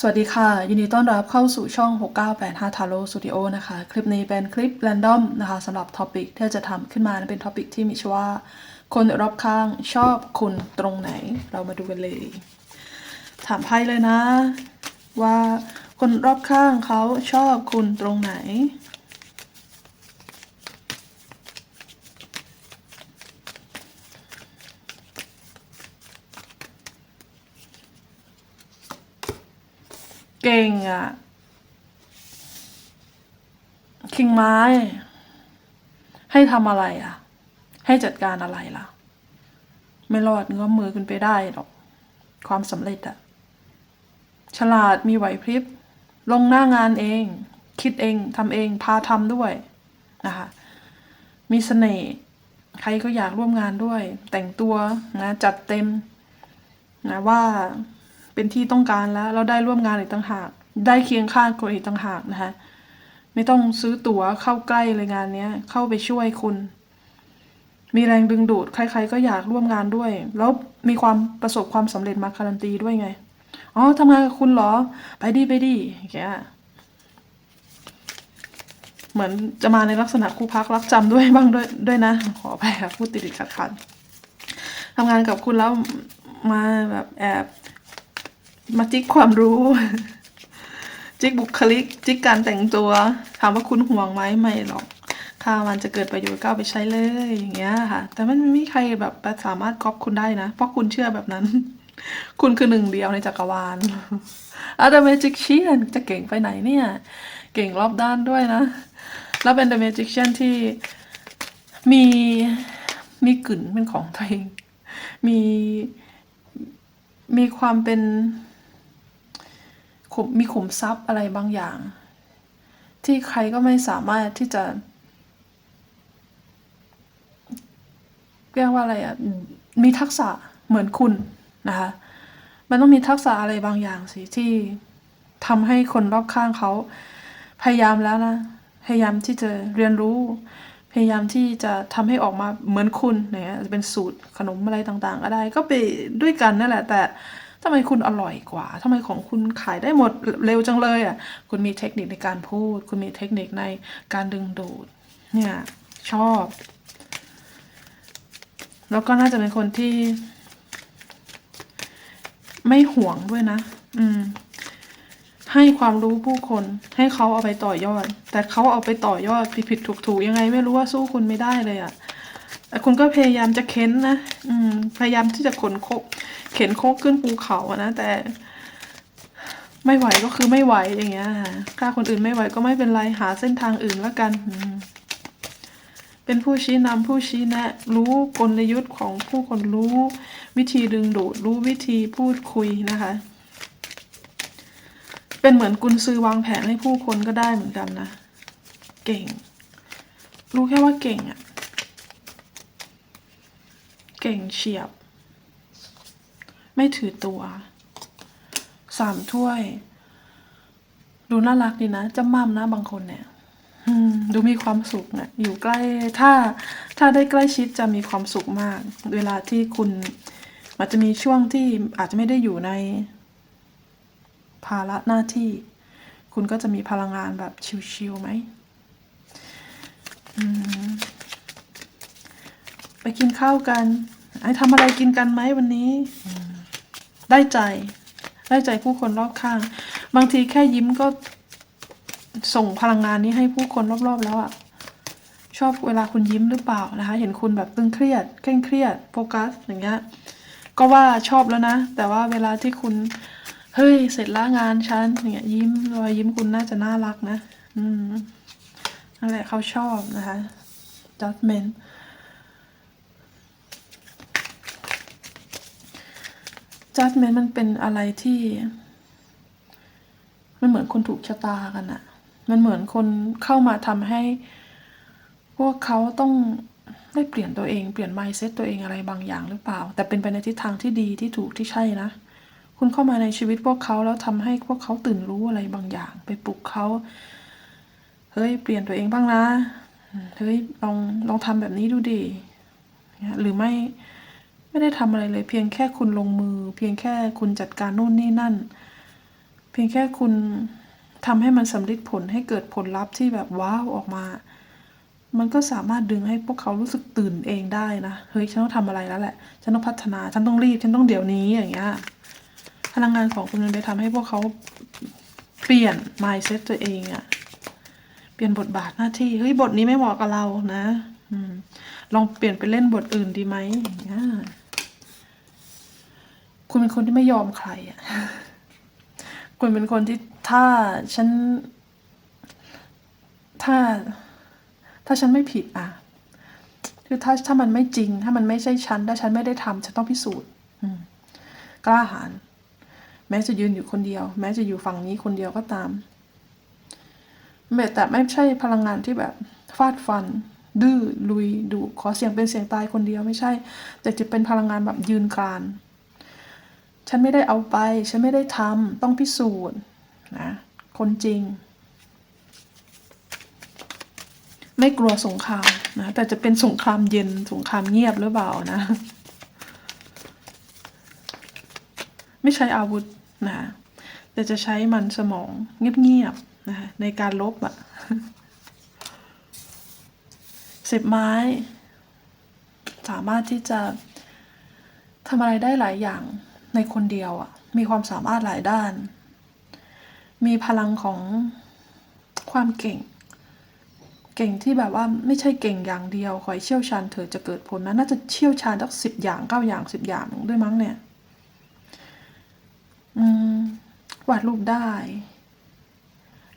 สวัสดีค่ะ ยินดีต้อนรับเข้าสู่ช่อง 6985 Taro Studio นะคะ คลิปนี้เป็นคลิป r รนดอมนะคะสำหรับท็อปิกที่จะทำขึ้นมาเป็นท็อปิกที่มีชื่อว่า คนรอบข้างชอบคุณตรงไหน เรามาดูกันเลย ถามไพ่เลยนะ ว่าคนรอบข้างเขาชอบคุณตรงไหน ก่งอะคิงไม้ ให้ทำอะไรอะให้จัดการอะไรล่ะ ไม่รอดเงื้อมือขึ้นไปได้หรอก ความสำเร็จอะฉลาดมีไหวพริบ ลงหน้างานเอง คิดเองทำเองพาทำด้วยนะคะมีเสน่ห์ใครก็อยากร่วมงานด้วย แต่งตัวนะจัดเต็มนะว่า เป็นที่ต้องการแล้วเราได้ร่วมงานอีกต่างหาก ได้เคียงข้างคนอีกต่างหากนะคะไม่ต้องซื้อตั๋วเข้าใกล้เลยงานเนี้ย เข้าไปช่วยคุณ มีแรงดึงดูดใคร ๆ ก็อยากร่วมงานด้วย แล้วมีความประสบความสำเร็จมาการันตีด้วยไงอ๋อทำงานกับคุณเหรอ ไปดีไปดีอย่างเงี้ยเหมือนจะมาในลักษณะคู่พักรักจำด้วยบ้างด้วยด้วยนะ ขอไปค่ะพูดติดๆขัดๆทำงานกับคุณแล้วมาแบบแอบ มาจิกความรู้ จิกบุคลิก จิกการแต่งตัว ถามว่าคุณห่วงไหมไม่หรอกค่ามันจะเกิดประโยชน์ก็เอาไปใช้เลยอย่างเงี้ยค่ะ แต่มันไม่มีใครแบบสามารถก๊อปคุณได้นะ เพราะคุณเชื่อแบบนั้น คุณคือหนึ่งเดียวในจักรวาลอาแต่เมจิกเชียนจะเก่งไปไหนเนี่ย เก่งรอบด้านด้วยนะ แล้วเป็น The Magician ที่มีมีกลิ่นเป็นของตัวเอง มีมีความเป็น มมีขุมทรัพย์อะไรบางอย่าง ที่ใครก็ไม่สามารถที่จะเรียกว่าอะไรอะมีทักษะเหมือนคุณนะคะมันต้องมีทักษะอะไรบางอย่างสิที่ทำให้คนรอบข้างเขาพยายามแล้วนะพยายามที่จะเรียนรู้ พยายามที่จะทำให้ออกมาเหมือนคุณเนี่ยจะเป็นสูตรขนมอะไรต่างๆ ก็ได้ ก็ไปด้วยกันนั่นแหละ แต่ ทำไมคุณอร่อยกว่าทำไมของคุณขายได้หมดเร็วจังเลยอะ คุณมีเทคนิคในการพูด คุณมีเทคนิคในการดึงดูด เนี่ย ชอบ แล้วก็น่าจะเป็นคนที่ ไม่ห่วงด้วยนะ อืม ให้ความรู้ผู้คน ให้เขาเอาไปต่อยอด แต่เขาเอาไปต่อยอดผิดผิดถูกถูกๆยังไง ไม่รู้ว่าสู้คุณไม่ได้เลยอะ่ะ แต่คุณก็พยายามจะเค้นนะ อืม พยายามที่จะขนโคกเข็นโคกขึ้นภูเขาอะนะ แต่ ไม่ไหวก็คือไม่ไหวอย่างเงี้ยค่ะถ้าคนอื่นไม่ไหวก็ไม่เป็นไรหาเส้นทางอื่นแล้วกันอืมเป็นผู้ชี้นำผู้ชี้แนะ รู้กลยุทธ์ของผู้คนรู้ วิธีดึงดูดรู้วิธีพูดคุยนะคะ เป็นเหมือนกุญซือวางแผนให้ผู้คนก็ได้เหมือนกันนะ เก่ง รู้แค่ว่าเก่งอะ ก่งเฉียบ ไม่ถือตัวสามถ้วย ดูน่ารักดีนะจำมั่มนะบางคนเนี่ยดูมีความสุขเนะี่ยอยู่ใกล้ถ้าถ้าได้ใกล้ชิดจะมีความสุขมาก เวลาที่คุณอาจจะมีช่วงที่อาจจะไม่ได้อยู่ใน ภาระหน้าที่ คุณก็จะมีพลังงานแบบชิวๆไหมมไปกินข้าวกัน ไอ้ทำอะไรกินกันไหมวันนี้ ได้ใจ ได้ใจผู้คนรอบข้าง บางทีแค่ยิ้มก็ส่งพลังงานนี้ให้ผู้คนรอบๆ แล้วอะชอบเวลาคุณยิ้มหรือเปล่านะคะ เห็นคุณแบบตึงเครียดเคร่งเครียดโฟกัสอย่างเงี้ยก็ว่าชอบแล้วนะ แต่ว่าเวลาที่คุณ เฮ้ย เสร็จละงานฉันอย่างเงี้ยยิ้มรอยยิ้มคุณน่าจะน่ารักนะ อืมนั่นแหละเขาชอบนะคะ judgment judgment มันเป็นอะไรที่ มันเหมือนคนถูกชะตากันอะมันเหมือนคนเข้ามาทำให้ พวกเขาต้องได้เปลี่ยนตัวเองเปลี่ยน mindset ตัวเองอะไรบางอย่างหรือเปล่า แต่เป็นไปในทิศทางที่ดีที่ถูกที่ใช่นะ คุณเข้ามาในชีวิตพวกเขาแล้วทำให้พวกเขาตื่นรู้อะไรบางอย่าง ไปปลุกเขาเฮ้ยเปลี่ยนตัวเองบ้างนะเฮ้ยลองลองทำแบบนี้ดูดิหรือไม่ ไม่ได้ทำอะไรเลย เพียงแค่คุณลงมือ เพียงแค่คุณจัดการนู่นนี่นั่น เพียงแค่คุณทำให้มันสำลิดผลให้เกิดผลลัพธ์ที่แบบว้าวออกมา มันก็สามารถดึงให้พวกเขารู้สึกตื่นเองได้นะ เฮ้ย ฉันต้องทำอะไรแล้วแหละ ฉันต้องพัฒนา ฉันต้องรีบ ฉันต้องเดี๋ยวนี้อย่างเงี้ย พลังงานของคุณมันไปทำให้พวกเขาเปลี่ยน mindset ตัวเองอะเปลี่ยนบทบาทหน้าที่ เฮ้ย บทนี้ไม่เหมาะกับเรานะอืมลองเปลี่ยนไปเล่นบทอื่นดีไหมอย่างเงี้ย คุณเป็นคนที่ไม่ยอมใครอะ คุณเป็นคนที่ถ้าฉัน ถ้า ถ้าฉันไม่ผิดอะ คือถ้าถ้ามันไม่จริง ถ้ามันไม่ใช่ฉัน ถ้าฉันไม่ได้ทำฉันต้องพิสูจน์กล้าหาญแม้จะยืนอยู่คนเดียว แม้จะอยู่ฝั่งนี้คนเดียวก็ตามแม้แต่ไม่ใช่พลังงานที่แบบฟาดฟัน ดื้อลุยดุขอเสียงเป็นเสียงตายคนเดียวไม่ใช่ แต่จะเป็นพลังงานแบบยืนกราน ฉันไม่ได้เอาไป ฉันไม่ได้ทำต้องพิสูจน์นะคนจริง ไม่กลัวสงครามนะแต่จะเป็นสงครามเย็นสงครามเงียบหรือเปล่านะ ไม่ใช้อาวุธนะแต่จะใช้มันสมองเงียบๆนะในการลบอะสิบไม้ สามารถที่จะทำอะไรได้หลายอย่าง ในคนเดียวอะมีความสามารถหลายด้าน มีพลังของความเก่ง เก่งที่แบบว่าไม่ใช่เก่งอย่างเดียวคอยเชี่ยวชาญเธอจะเกิดผลนะ น่าจะเชี่ยวชาญตั้งสิบอย่างเก้าอย่างสิบอย่างด้วยมั้งเนี่ย อืม วาดรูปได้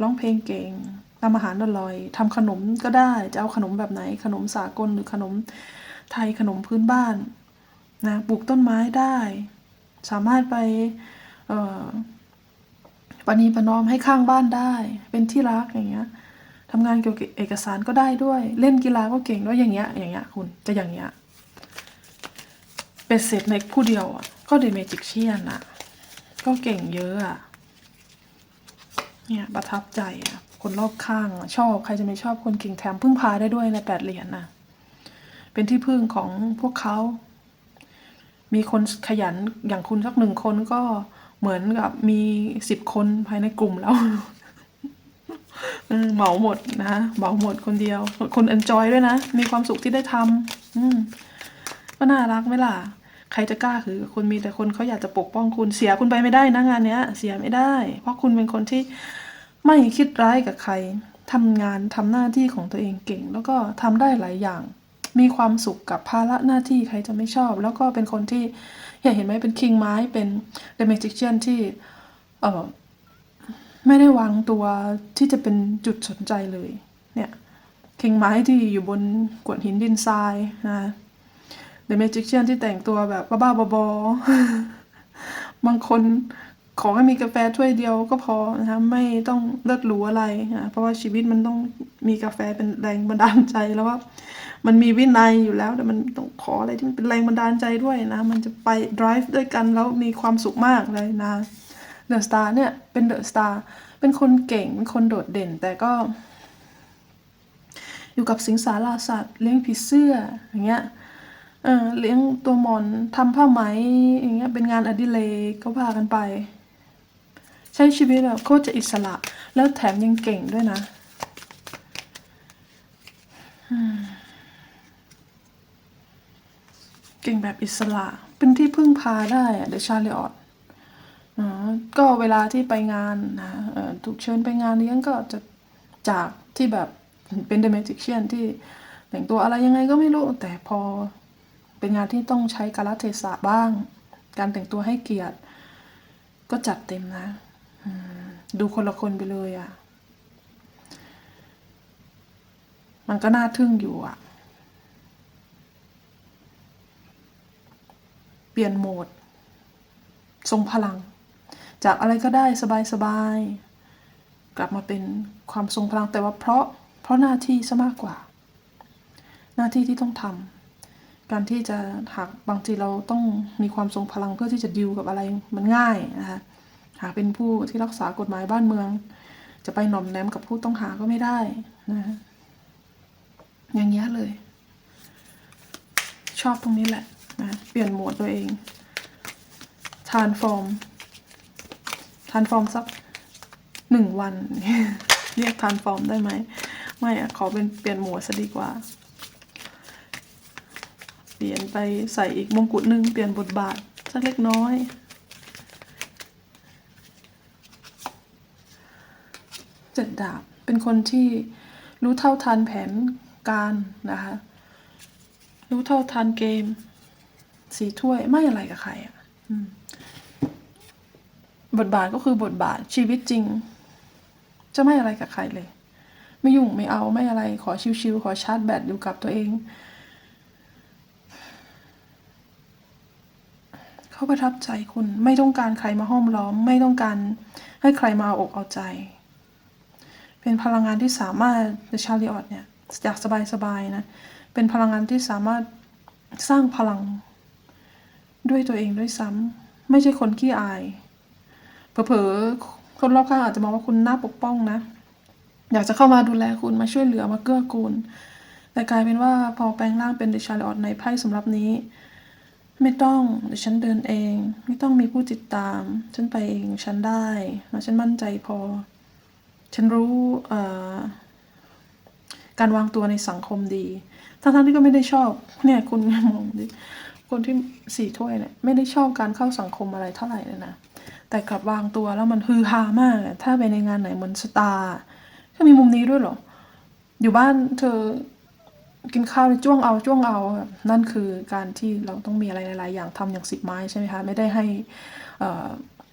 ร้องเพลงเก่งทำอาหารอร่อยทำขนมก็ได้ จะเอาขนมแบบไหน ขนมสากลหรือขนมไทยขนมพื้นบ้าน นะ ปลูกต้นไม้ได้ สามารถไปปณีประนอมให้ข้างบ้านได้ เป็นที่รักอย่างเงี้ยทำงานเกี่ยวกับเอกสารก็ได้ด้วย เล่นกีฬาก็เก่งด้วยอย่างเงี้ยอย่างเงี้ยคุณจะอย่างเงี้ยเป็นเสร็จในผู้เดียวอะก็เดเมจิกเชียนอะ ก็เก่งเยอะอะเนี่ยประทับใจอะคนรอบข้างชอบใครจะไม่ชอบคนเก่งแถมพึ่งพาได้ด้วยในแปดเหรียญนะเป็นที่พึ่งของพวกเขา มีคนขยันอย่างคุณสักหนึ่งคนก็เหมือนกับมีสิบคนภายในกลุ่มแล้วเหมาหมดนะเหมาหมดคนเดียว คนเอนจอยด้วยนะ มีความสุขที่ได้ทำก็น่ารักไหมล่ะ ใครจะกล้าคือคุณมีแต่คนเขาอยากจะปกป้องคุณเสียคุณไปไม่ได้นะงานเนี้ย เสียไม่ได้ เพราะคุณเป็นคนที่ไม่คิดร้ายกับใครทำงานทำหน้าที่ของตัวเองเก่ง แล้วก็ทำได้หลายอย่าง มีความสุขกับภาระหน้าที่ใครจะไม่ชอบ แล้วก็เป็นคนที่อยาเห็นไหมเป็นคิงไม้เป็นเดเมจิเชียนที่เออไม่ได้วางตัวที่จะเป็นจุดสนใจเลยเนี่ยคิงไม้ที่อยู่บนกวดหินดินทรายนะเดเมจิเชียนที่แต่งตัวแบบบ้าๆบอๆบางคน ขอให้มีกาแฟถ้วยเดียวก็พอนะคะไม่ต้องเลิศหรูอะไรนะเพราะว่าชีวิตมันต้องมีกาแฟเป็นแรงบันดาลใจแล้วว่า มันมีวินัยอยู่แล้ว แต่มันต้องขออะไรที่มันเป็นแรงบันดาลใจด้วยนะ มันจะไป drive ด้วยกันแล้วมีความสุขมากเลยนะเดอะสตาร์เนี่ยเป็นเดอะสตาร์เป็นคนเก่ง เป็นคนโดดเด่น แต่ก็ อยู่กับสิงสาราสัตว์ เลี้ยงผีเสื้ออย่างเงี้ยเออเลี้ยงตัวหมอนทำผ้าไหมอย่างเงี้ยเป็นงานอดิเรกก็พากันไป ใช้ชีวิตแบบโคตรจะอิสระ แล้วแถมยังเก่งด้วยนะเก่งแบบอิสระ เป็นที่พึ่งพาได้เดชาเลออตก็เวลาที่ไปงานนะถูกเชิญไปงานเลี้ยงก็จะจากที่แบบเป็นเดเมจิกเชียนที่แต่งตัวอะไรยังไงก็ไม่รู้ แต่พอเป็นงานที่ต้องใช้กาลเทศะบ้าง การแต่งตัวให้เกียรติ ก็จัดเต็มนะ ดูคนละคนไปเลยอะ่ะ มันก็น่าทึ่งอยู่อะ เปลี่ยนโหมด ทรงพลัง จากอะไรก็ได้สบายๆ กลับมาเป็นความทรงพลังแต่ว่าเพราะเพราะหน้าที่ซะมากกว่า หน้าที่ที่ต้องทำการที่จะหากบางทีเราต้องมีความทรงพลังเพื่อที่จะดิวกับอะไรมันง่ายนะคะ หากเป็นผู้ที่รักษากฎหมายบ้านเมือง จะไปหน่อมแนมกับผู้ต้องหาก็ไม่ได้นะอย่างเงี้ยเลย ชอบตรงนี้แหละนะเปลี่ยนโหมดตัวเองทานฟอร์มทานฟอร์มสักหนึ่งวัน เรียกทานฟอร์มได้ไหม ไม่อะขอเป็นเปลี่ยนหมวดซะดีกว่า เปลี่ยนไปใส่อีกมงกุฎหนึ่งเปลี่ยนบทบาทสักเล็กน้อย เจ็ดดาบ เป็นคนที่รู้เท่าทันแผนการนะคะ รู้เท่าทันเกม สีถ้วยไม่อะไรกับใครอะอืมบทบาทก็คือบทบาทชีวิตจริง จะไม่อะไรกับใครเลย ไม่ยุ่งไม่เอาไม่อะไรขอชิวๆขอชาร์จแบตอยู่กับตัวเอง เขาประทับใจคุณไม่ต้องการใครมาห้อมล้อม ไม่ต้องการให้ใครมาเอาอกเอาใจ เป็นพลังงานที่สามารถในชาลีออดเนี่ยจากสบายๆนะ เป็นพลังงานที่สามารถสร้างพลังด้วยตัวเองด้วยซ้ำไม่ใช่คนขี้อายเผลอๆคนรอบข้างอาจจะมองว่าคุณน่าปกป้องนะ อยากจะเข้ามาดูแลคุณมาช่วยเหลือมาเกื้อกูล แต่กลายเป็นว่าพอแปลงร่างเป็นเดชาลีออดในไพ่สำหรับนี้ไม่ต้องเดี๋ยวฉันเดินเอง ไม่ต้องมีผู้ติดตาม ฉันไปเองฉันได้แล้วฉันมั่นใจพอ ฉันรู้การวางตัวในสังคมดี ทั้งๆที่ก็ไม่ได้ชอบ เนี่ยคุณมองดิ คนที่สี่ถ้วยเนี่ยไม่ได้ชอบการเข้าสังคมอะไรเท่าไหร่เลยนะ แต่กลับวางตัวแล้วมันฮือฮามาก ถ้าไปในงานไหนเหมือนสตาร์ก็มีมุมนี้ด้วยเหรอ อยู่บ้านเธอกินข้าวจ้วงเอาจ้วงเอา นั่นคือการที่เราต้องมีอะไรหลาย ๆ อย่างทำอย่างสิบไม้ใช่ไหมคะ ไม่ได้ให้เ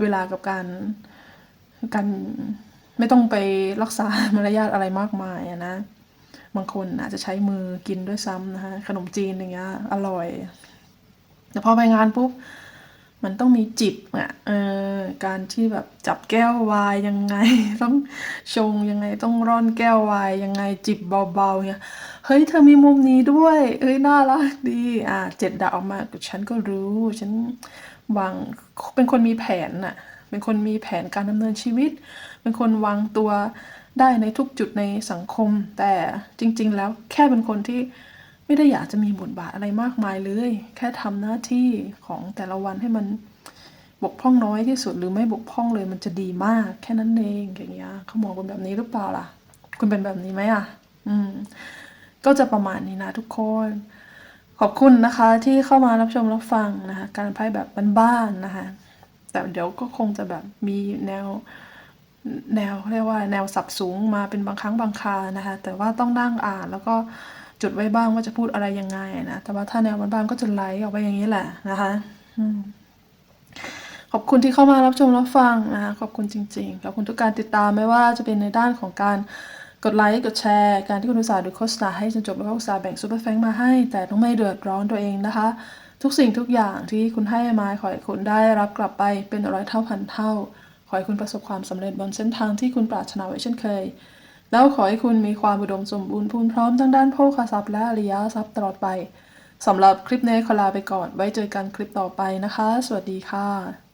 เวลากับการการ ไม่ต้องไปรักษามารยาทอะไรมากมายอะนะ บางคนอาจจะใช้มือกินด้วยซ้ำนะคะขนมจีนอย่างเงี้ยอร่อย แต่พอไปงานปุ๊บมันต้องมีจิบอะเออการที่แบบจับแก้ววายยังไง ต้องชงยังไงต้องร่อนแก้ววายยังไงจิบเบาๆเนี่ยเฮ้ยเธอมีมุมนี้ด้วยเอ้ยน่ารักดี อะเจ็ดดาวออกมาฉันก็รู้ ฉันวางเป็นคนมีแผนน่ะ เป็นคนมีแผนการดำเนินชีวิต เป็นคนวางตัวได้ในทุกจุดในสังคม แต่จริง ๆ แล้วแค่เป็นคนที่ไม่ได้อยากจะมีบทบาทอะไรมากมายเลย แค่ทำหน้าที่ของแต่ละวันให้มันบกพร่องน้อยที่สุดหรือไม่บกพร่องเลยมันจะดีมาก แค่นั้นเองอย่างเงี้ยเขามองเป็นแบบนี้หรือเปล่าล่ะ คุณเป็นแบบนี้ไหมอะ อืม ก็จะประมาณนี้นะทุกคน ขอบคุณนะคะ ที่เข้ามารับชมรับฟังนะคะ การไพ่แบบบ้านๆนะคะ แต่เดี๋ยวก็คงจะแบบมีแนวแนวเรียกว่าแนวสับสูงมาเป็นบางครั้งบางครานะคะ แต่ว่าต้องนั่งอ่านแล้วก็จุดไว้บ้างว่าจะพูดอะไรยังไงนะ แต่ว่าถ้าแนวบ้านๆก็จะไลฟ์ออกไปอย่างนี้แหละนะคะขอบคุณที่เข้ามารับชมรับฟังนะคะขอบคุณจริงๆขอบคุณทุกการติดตามไม่ว่าจะเป็นในด้านของการกดไลค์กดแชร์ การที่คุณอุตส่าห์ดูโฆษณาให้จนจบแล้วก็อุตส่าห์แบ่งซูเปอร์แฟงมาให้ แต่ต้องไม่เดือดร้อนตัวเองนะคะ ทุกสิ่งทุกอย่างที่คุณให้มาขอให้คุณได้รับกลับไปเป็นร้อยเท่าพันเท่า ขอให้คุณประสบความสำเร็จบนเส้นทางที่คุณปรารถนาไว้เช่นเคย แล้วขอให้คุณมีความอุดมสมบูรณ์พูนพร้อมทั้งด้านโภคทรัพย์และอริยทรัพย์ตลอดไปสำหรับคลิปนี้ขอลาไปก่อน ไว้เจอกันคลิปต่อไปนะคะ สวัสดีค่ะ